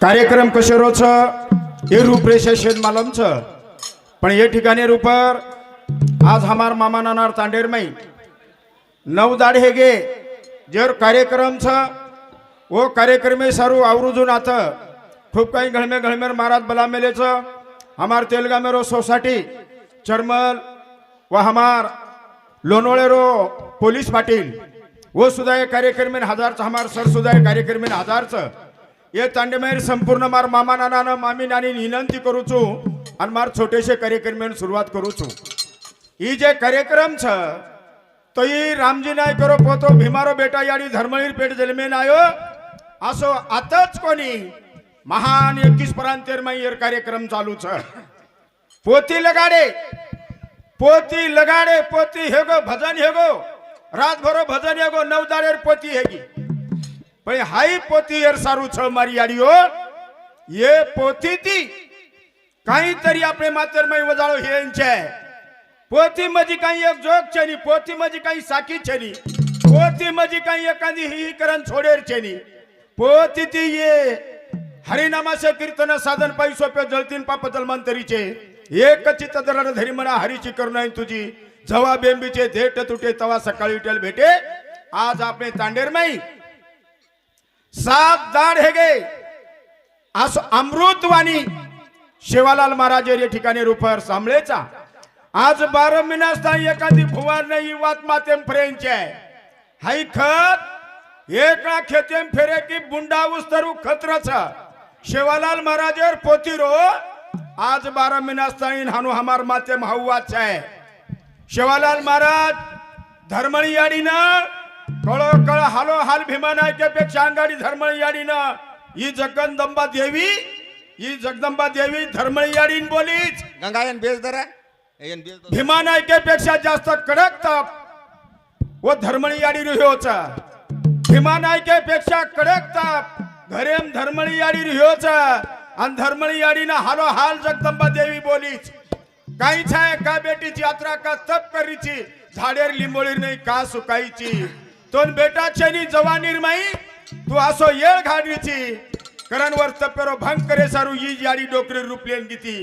कार्यक्रम कशेरो छ हे रूपरेषा शेतमालम छ. पण हे ठिकाणी रूपर आज हमार मामा नानार तांडेरमाई नऊ दाड हे गे जेर कार्यक्रम छ वो कार्यक्रमे सारू आवरुजून आता. खूप काही घळमे घळमेर महाराज बला मेलेच हमार तेलगामेरो सोसायटी चर्मल व हमार लोणोळेरो पोलीस पाटील. वो सुद्धा हे कार्यक्रमेन हजारचं हमार सर सुद्धा हे कार्यक्रमेन हजारचं ये तांडेमेर संपूर्ण मार मामा नानानं मामी नानी विनंती करू छू आणि मार छोटेसे कार्यक्रम सुरुवात करू छू. ही जे कार्यक्रम छ तो ही रामजी नाय करो पोतो भीमारो बेटा याडी धर्मवीर पेठ जन्मेन आयो. असो आताच कोणी महान एकवीस परांतेर माई कार्यक्रम चालू छ. पोती लगाडे पोती लगाडे पोती हेगो भजन हेगो. रातभरो भजन हेगो नवदारेर पोती हेगी पण हाई पोती एर सारू छ मारी याडियो ये पोती ती. काहीतरी आपले मातेर वजाळो वजाळो हेंचे पोती मध्ये काही एक जोक छेनी पोती मध्ये काही साकी छेनी. पोती मध्ये काही एखादी ही करण छोडेर छेनी. पोती ती ये. हरिनामाचे कीर्तन साधन पायी सोपे जलतीन पाप जलमांतरीचे. एक चित्त दराड धरी म्हणा हरीची करुणा तुझी. जवा बेंबीचे देट तुटे तवा सकाळी उठेल भेटे. आज आपले तांडेर सात दाड हे गे. असो अमृतवाणी शिवालाल महाराज या ठिकाणी रुपर सांभळेचा आज बारा महिन्यास एखादी फुवार नाही वात मातेम फ्रेंच आहे. हाय खत एका खेतेम फेरे की बुंडा उस्तरू खत्रच. शिवालाल महाराजर पोतीरो आज बारा महिन्यास हानू हमार मातेम हवाच आहे. शिवालाल महाराज धर्मणी याडीनं कळो कळ हालो हाल भीमा नायकेपेक्षा अंगाडी धर्मणी याडीनं ही जगदंबा देवी ही जगदंबा देवी धर्मणी याडीन बोलीच. गंगा येन बेस दरा. येन बेस दरा. भीमा नायकेपेक्षा जास्त कडक ताप. व धर्मणी याडी रिहोचा. भीमा नायकेपेक्षा कडक ताप. घरेम धर्मणी याडी रिहोचा. आणि धर्मणी याडीनं हालो हाल जगदंबा देवी बोलीच. काही छाय का बेटीची यात्रा का तप करीची? झाडेर लिंबोळीर नाही का सुकायची? तोन बेटा चेनी जवानीर माई तू असो येळ घाडीची करण वर तपेरो भंग करे सारू ही याडी डोकरी रुपलेन गीती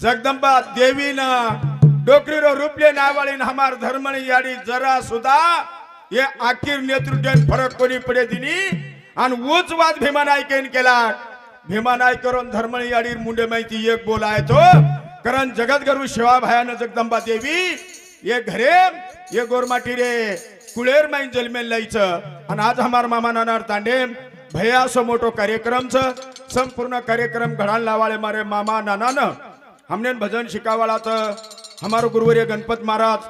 जगदंबा देवीनं डोकरीरो रूपले नावाळीन हमार धर्मणी याडी जरा सुद्धा ये आखीर नेतृत्व फरक कोणी पडे दिनी. आणि ऊच वाद भीमा नायकेन केला. भीमा नायकरून धर्मणी याडी मुंडे माहिती एक बोलाय तो. कारण जगत शिवाभायानं शिवा जगदंबा देवी ये घरे ये गोरमाटी रे. कुळेर माईन जन्मेल लायचं आणि आज हमार मामा नानार तांडे भया असो मोठो कार्यक्रम छ संपूर्ण कार्यक्रम घडान लावाळे मारे मामा नानान. हमने भजन शिकावाळा तर हमारो गुरुवर्य गणपत महाराज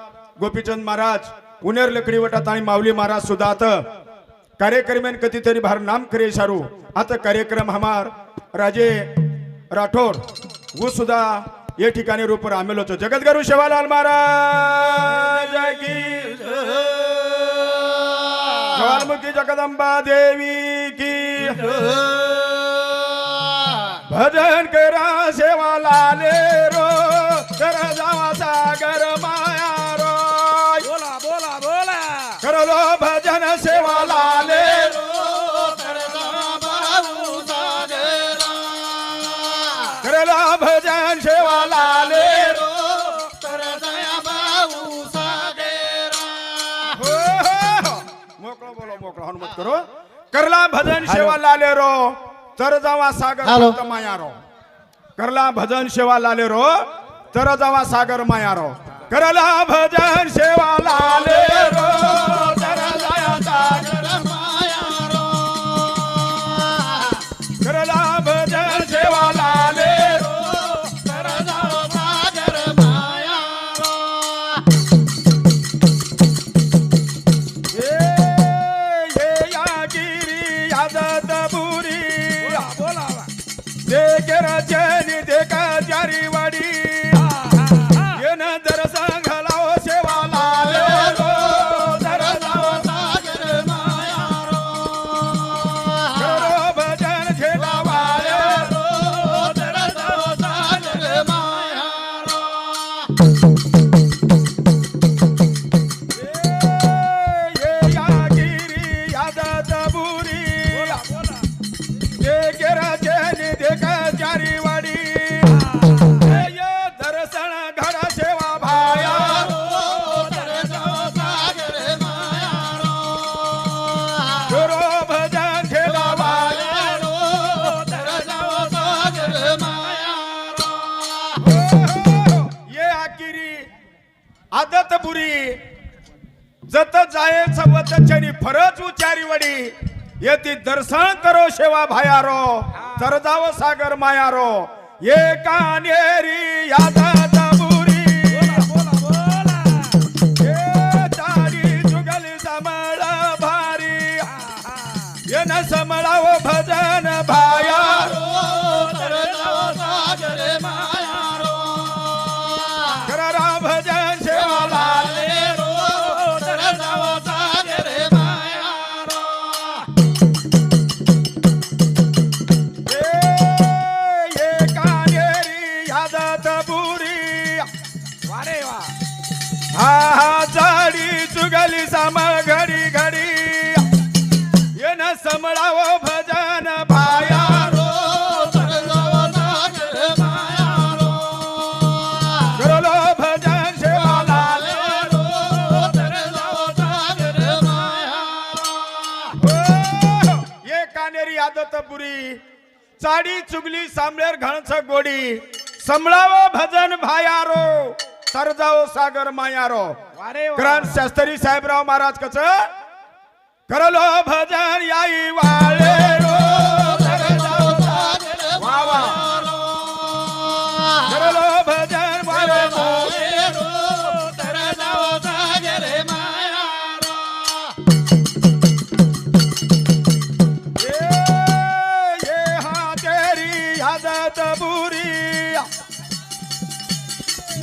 गोपीचंद महाराज उनेर लकडीवटात आणि माऊली महाराज सुद्धा आता कार्यक्रमेन कधीतरी भार नाम करे सारू आता कार्यक्रम हमार राजे राठोड. वो सुद्धा या ठिकाणी रूप आमेल होतो जगद्गुरु शेवालाल महाराज! ज्वालमुखी जगदंबा देवी की भजन करा सेवा लाले रो कर जावा सागर माया रो बोला बोला बोला करलो भजन सेवा लाले रो करलो भजन सेवा भजन सेवा लाले रो तर जावा सागर माया रो. करला भजन सेवा लाले रो तर जावा सागर माया रो. करला भजन सेवा लाले रो. राये सवतचनी फरच उचारी वडी. येती दर्शन करो शेवा भायारो. तर जाव सागर मायारो. एका नेरी यादा हा हा जाडी चुगली साम घडी घडी. येन समळाव भजन भाया रो करलो भजन शेवा लाले ये कानेरी आदत पुरी. चाडी चुगली सामळेर घाणच गोडी. समळाव भजन भाया रो सरजाओ सागर मायारो. ग्रंथ शास्त्री साहेबराव महाराज कच करलो भजन याई वाळे.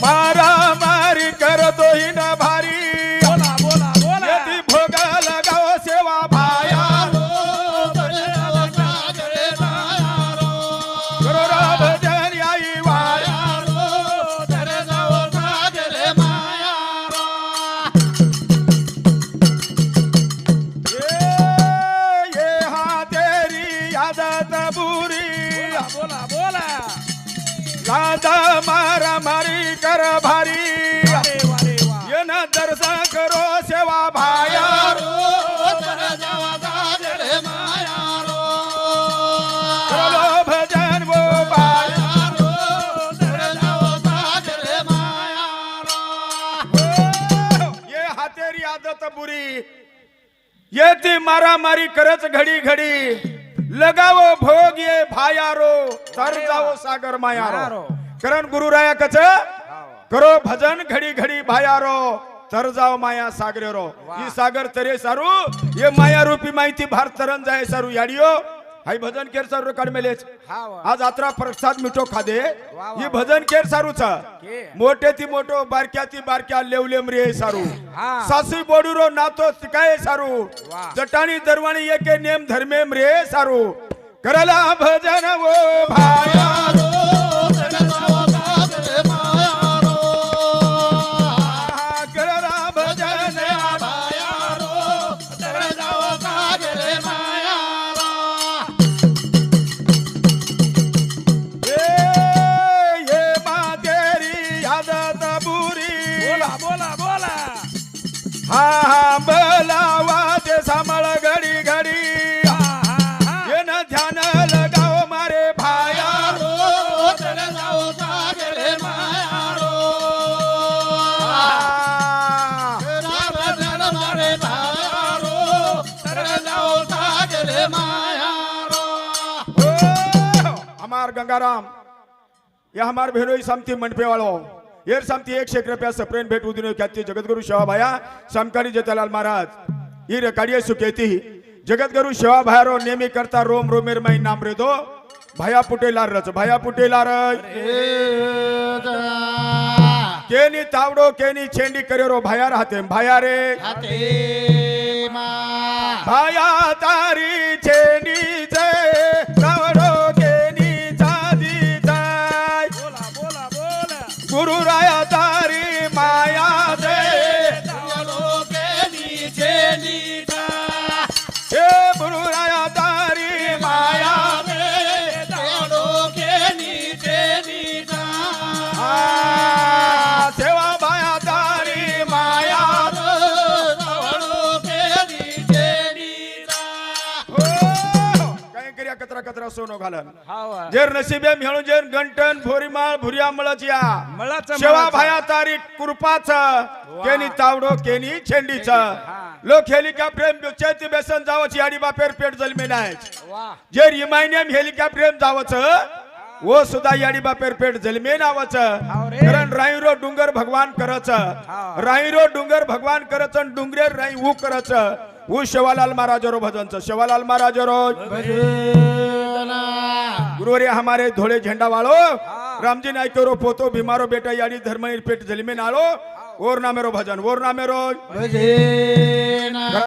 मारा मारी करतो ही न भारी बोला बोला बोला. दादा ये मारा मारी कर भारी. ये न दर्शन करो सेवा भाया. भजन वो भाया हो, ये हातेरी आदत बुरी. ये ती मारामारी करच घडी घडी. लगावो भोग ये भायारो तर जावो सागर मायारो. करण गुरुराया कच करो भजन घडी घडी भायारो तर जाओ माया सागरेरो। ही सागर तरे सारू ये माया रूपी माहिती भार तरन जाय सारू याडियो। हाय भजन केर सारू काढ मेलेच आज यात्रा प्रसाद मिठो खादे. ही भजन केर सारूच. मोठे ती मोठो बारक्या ती बारक्या लेवलेम रे सारू. सासू बोडूरो नातो तिकाय सारू. वा. जटाणी दरवाणी एके नेम धर्मेम रे सारू. करला भजन वो भाया बोला बोला. बोला हा हा बलावा ते सांभाळ घडी घडी. हा हा हा. ये न ध्यान लगाओ मारे भाया. हमार गंगाराम या हमार भेनोई सामती मंडपे वाळो येर सामती एक शेक रुपया सप्रेन भेट उदिनो ख्याती जगद्गुरु शेवाभाया समकारी जतालाल महाराज ही रेकाडिये सुकेती। जगद्गुरु शेवाभायारो नेहमी करता रोम रोमेर मै नाम रे दो भाया पुटेलार रच भाया पुटेलार केनी तावडो केनी छेंडी करेरो भाया राहते भाया रे। भाया तारी छेंडी करिया कचरा कचरा सोनो घालन. जेर नशिबे मिळून जेर गंटन भोरीमाळ भुरिया मळच या. मळाचं शेवा. भाया तारी कृपाच केनी तावडो केनी छेंडीच. लोक हेलिकॉप्टर चैत्य बेसन जावच याडी बापेर पेट जलमे नाही जे रिमायनियम हेलिकॉप्टर जावचं वो सुद्धा याडी बापेर पेट जलमे नावाचं. कारण राईरो डुंगर भगवान करच. राईरो डुंगर भगवान करच डुंगरे राई ऊ करच. ऊ शिवालाल महाराजरो भजनच. शिवालाल महाराजरो. गुरुवारी हमारे धोळे झंडा वाळो. रामजी नायकरो पोतो भीमारो बेटा याडी धर्म पेट जलमे नाळो. ओर नामेरो भजन ओर नामेरो.